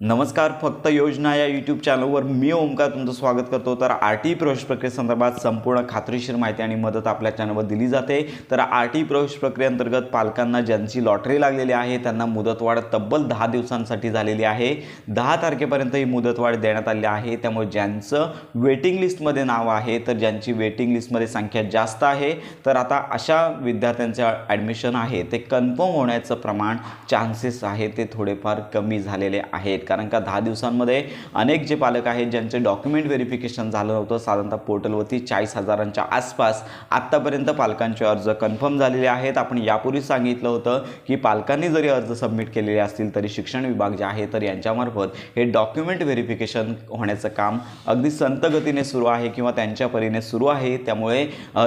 नमस्कार फक्त योजना या यूट्यूब चॅनलवर मी ओमकार तुमचं स्वागत करतो. तर आर टी प्रवेश प्रक्रियेसंदर्भात संपूर्ण खात्रीशीर माहिती आणि मदत आपल्या चॅनलवर दिली जाते. तर आर टी प्रवेश प्रक्रियेअंतर्गत पालकांना ज्यांची लॉटरी लागलेली आहे त्यांना मुदतवाढ तब्बल दहा दिवसांसाठी झालेली आहे. दहा तारखेपर्यंत ही मुदतवाढ देण्यात आली आहे. त्यामुळे ज्यांचं वेटिंग लिस्टमध्ये नाव आहे तर ज्यांची वेटिंग लिस्टमध्ये संख्या जास्त आहे तर आता अशा विद्यार्थ्यांचं ॲडमिशन आहे. ते कन्फर्म होण्याचं प्रमाण चान्सेस आहे ते थोडेफार कमी झालेले आहेत. कारण का दहा दिवसांमध्ये अनेक जे पालक आहेत ज्यांचे डॉक्युमेंट व्हेरिफिकेशन झालं होतं साधारणतः पोर्टलवरती चाळीस हजारांच्या आसपास आत्तापर्यंत पालकांचे अर्ज कन्फर्म झालेले आहेत. आपण यापूर्वी सांगितलं होतं की पालकांनी जरी अर्ज सबमिट केलेले असतील तरी शिक्षण विभाग जे आहे तर यांच्यामार्फत हे डॉक्युमेंट व्हेरिफिकेशन होण्याचं काम अगदी संतगतीने सुरू आहे किंवा त्यांच्या परीने सुरू आहे. त्यामुळे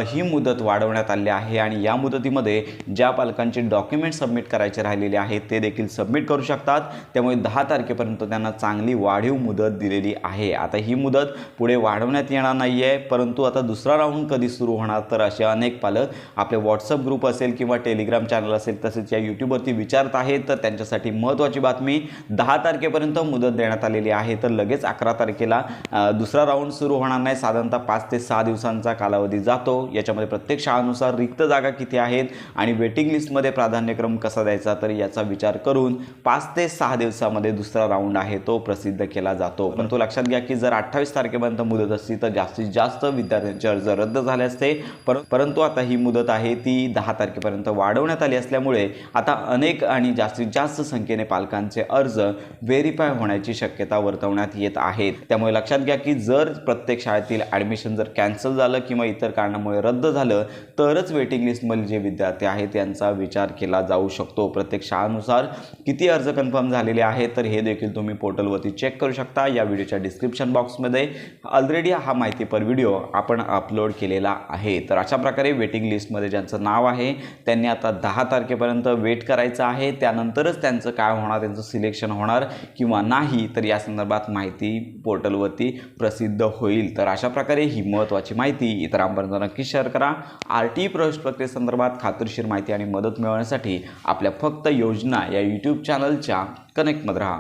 ही मुदत वाढवण्यात आली आहे आणि या मुदतीमध्ये ज्या पालकांचे डॉक्युमेंट सबमिट करायचे राहिलेले आहेत ते देखील सबमिट करू शकतात. त्यामुळे दहा तारखेपर्यंत त्यांना चांगली वाढीव मुदत दिलेली आहे. आता ही मुदत पुढे वाढवण्यात येणार नाही आहे परंतु आता दुसरा राऊंड कधी सुरू होणार? तर असे अनेक पालक आपले व्हॉट्सअप ग्रुप असेल किंवा टेलिग्राम चॅनल असेल तसेच या यूट्यूबवरती विचारत आहेत. तर त्यांच्यासाठी महत्त्वाची बातमी दहा तारखेपर्यंत मुदत देण्यात आलेली आहे. तर लगेच अकरा तारखेला दुसरा राऊंड सुरू होणार नाही. साधारणतः पाच ते सहा दिवसांचा कालावधी जातो. याच्यामध्ये प्रत्येक शाळानुसार रिक्त जागा किती आहेत आणि वेटिंग लिस्टमध्ये प्राधान्यक्रम कसा द्यायचा? तर याचा विचार करून पाच ते सहा दिवसामध्ये दुसरा राऊंड राऊंड आहे तो प्रसिद्ध केला जातो. पण तो लक्षात घ्या की जर अठ्ठावीस तारखेपर्यंत मुदत असती तर जास्तीत जास्त विद्यार्थ्यांचे अर्ज रद्द झाले असते. पर परंतु आता ही मुदत आहे ती दहा तारखेपर्यंत वाढवण्यात आली असल्यामुळे आता अनेक आणि जास्तीत जास्त संख्येने पालकांचे अर्ज व्हेरीफाय होण्याची शक्यता वर्तवण्यात येत आहेत त्यामुळे लक्षात घ्या की जर प्रत्येक शाळेतील ॲडमिशन जर कॅन्सल झालं किंवा इतर कारणामुळे रद्द झालं तरच वेटिंग लिस्टमधील जे विद्यार्थी आहेत त्यांचा विचार केला जाऊ शकतो. प्रत्येक शाळानुसार किती अर्ज कन्फर्म झालेले आहेत तर हे देखील देखील तुम्ही पोर्टलवरती चेक करू शकता. या व्हिडिओच्या डिस्क्रिप्शन बॉक्समध्ये ऑलरेडी हा माहितीपर व्हिडिओ आपण अपलोड केलेला आहे. तर अशा प्रकारे वेटिंग लिस्टमध्ये ज्यांचं नाव आहे त्यांनी आता दहा तारखेपर्यंत वेट करायचं आहे. त्यानंतरच त्यांचं काय होणार त्यांचं सिलेक्शन होणार किंवा नाही तर या संदर्भात माहिती पोर्टलवरती प्रसिद्ध होईल. तर अशा प्रकारे ही महत्त्वाची माहिती इतरांपर्यंत नक्की शेअर करा. आर टी प्रवेश प्रक्रियेसंदर्भात खात्रीशीर माहिती आणि मदत मिळवण्यासाठी आपल्या फक्त योजना या यूट्यूब चॅनलच्या कनेक्टमध्ये राहा.